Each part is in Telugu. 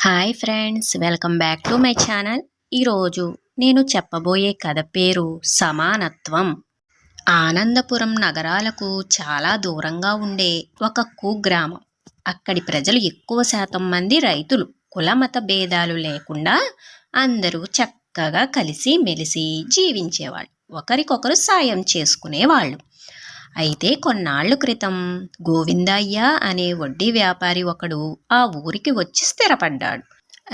Hi friends welcome back to my channel. ఈరోజు నేను చెప్పబోయే కథ పేరు సమానత్వం. ఆనందపురం నగరాలకు చాలా దూరంగా ఉండే ఒక కుగ్రామం. అక్కడి ప్రజలు ఎక్కువ శాతం మంది రైతులు. కులమత భేదాలు లేకుండా అందరూ చక్కగా కలిసి మెలిసి జీవించేవాళ్ళు. ఒకరికొకరు సాయం చేసుకునేవాళ్ళు. అయితే కొన్నాళ్ళ క్రితం గోవిందయ్య అనే వడ్డీ వ్యాపారి ఒకడు ఆ ఊరికి వచ్చి స్థిరపడ్డాడు.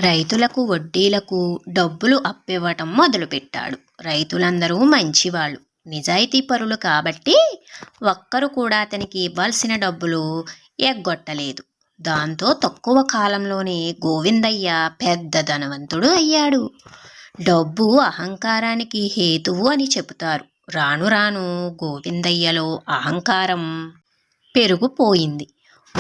రైతులకు వడ్డీలకు డబ్బులు అప్పివ్వటం మొదలుపెట్టాడు. రైతులందరూ మంచివాళ్ళు. నిజాయితీ పరులు కాబట్టి ఒక్కరు కూడా అతనికి ఇవ్వాల్సిన డబ్బులు ఎగ్గొట్టలేదు. దాంతో తక్కువ కాలంలోనే గోవిందయ్య పెద్ద ధనవంతుడు అయ్యాడు. డబ్బు అహంకారానికి హేతువు అని చెబుతారు. రాను రాను గోవిందయ్యలో అహంకారం పెరుగుపోయింది.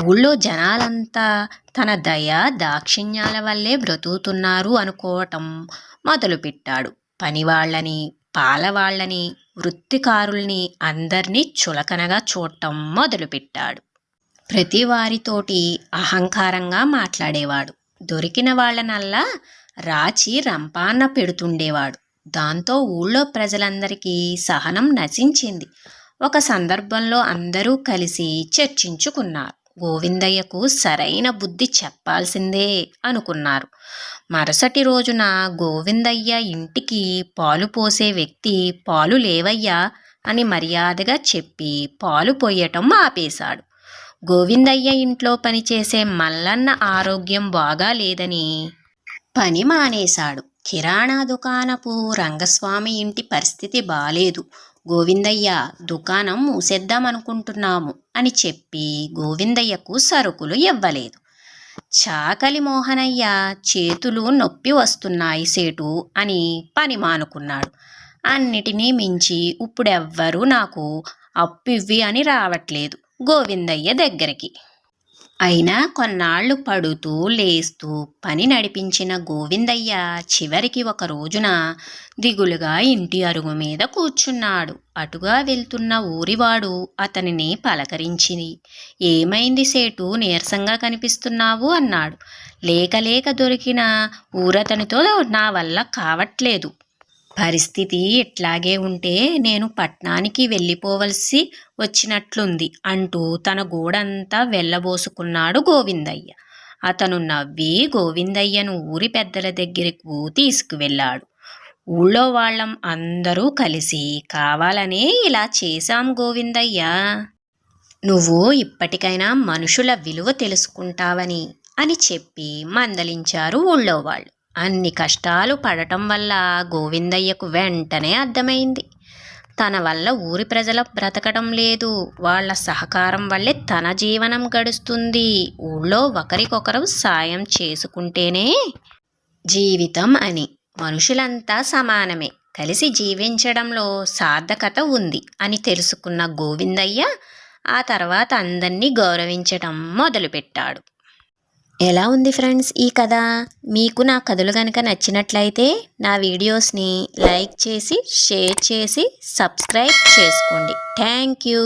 ఊళ్ళో జనాలంతా తన దయ దాక్షిణ్యాల వల్లే బ్రతుకుతున్నారు అనుకోవటం మొదలుపెట్టాడు. పనివాళ్ళని పాలవాళ్ళని వృత్తికారుల్ని అందర్నీ చులకనగా చూడటం మొదలుపెట్టాడు. ప్రతి వారితోటి అహంకారంగా మాట్లాడేవాడు. దొరికిన వాళ్ళనల్లా రాచి రంపాన పెడుతుండేవాడు. దాంతో ఊళ్ళో ప్రజలందరికీ సహనం నశించింది. ఒక సందర్భంలో అందరూ కలిసి చర్చించుకున్నారు. గోవిందయ్యకు సరైన బుద్ధి చెప్పాల్సిందే అనుకున్నారు. మరుసటి రోజున గోవిందయ్య ఇంటికి పాలు పోసే వ్యక్తి పాలు లేవయ్యా అని మర్యాదగా చెప్పి పాలు పోయటం ఆపేశాడు. గోవిందయ్య ఇంట్లో పనిచేసే మల్లన్న ఆరోగ్యం బాగా లేదని పని మానేశాడు. కిరాణా దుకాణపు రంగస్వామి ఇంటి పరిస్థితి బాలేదు. గోవిందయ్య దుకాణం మూసేద్దామనుకుంటున్నాము అని చెప్పి గోవిందయ్యకు సరుకులు ఇవ్వలేదు. చాకలి మోహనయ్య చేతులు నొప్పి వస్తున్నాయి సేటు అని పని మానుకున్నాడు. అన్నిటినీ మించి ఇప్పుడెవ్వరూ నాకు అప్పివ్వి అని రావట్లేదు గోవిందయ్య దగ్గరికి. అయినా కొన్నాళ్ళు పడుతూ లేస్తూ పని నడిపించిన గోవిందయ్య చివరికి ఒక రోజున దిగులుగా ఇంటి అరుగు మీద కూర్చున్నాడు. అటుగా వెళ్తున్న ఊరివాడు అతనిని పలకరించింది. ఏమైంది సేటు? నీరసంగా కనిపిస్తున్నావు అన్నాడు. లేక లేక దొరికిన ఊరతనితో నా వల్ల కావట్లేదు. పరిస్థితి ఇట్లాగే ఉంటే నేను పట్నానికి వెళ్ళిపోవలసి వచ్చినట్లుంది అంటూ తన గోడంతా వెళ్ళబోసుకున్నాడు గోవిందయ్య. అతను నవ్వి గోవిందయ్యను ఊరి పెద్దల దగ్గరకు తీసుకువెళ్ళాడు. ఊళ్ళో వాళ్ళం అందరూ కలిసి కావాలనే ఇలా చేశాం గోవిందయ్య. నువ్వు ఇప్పటికైనా మనుషుల విలువ తెలుసుకుంటావని అని చెప్పి మందలించారు ఊళ్ళో వాళ్ళు. అన్ని కష్టాలు పడటం వల్ల గోవిందయ్యకు వెంటనే అర్థమైంది. తన వల్ల ఊరి ప్రజల బ్రతకడం లేదు. వాళ్ళ సహకారం వల్లే తన జీవనం గడుస్తుంది. ఊళ్ళో ఒకరికొకరు సాయం చేసుకుంటేనే జీవితం అని. మనుషులంతా సమానమే. కలిసి జీవించడంలో సార్థకత ఉంది అని తెలుసుకున్న గోవిందయ్య ఆ తర్వాత అందరినీ గౌరవించటం మొదలుపెట్టాడు. ఎలా ఉంది ఫ్రెండ్స్ ఈ కథ? మీకు నా కథలు కనుక నచ్చినట్లయితే నా వీడియోస్ని లైక్ చేసి షేర్ చేసి సబ్స్క్రైబ్ చేసుకోండి. Thank you.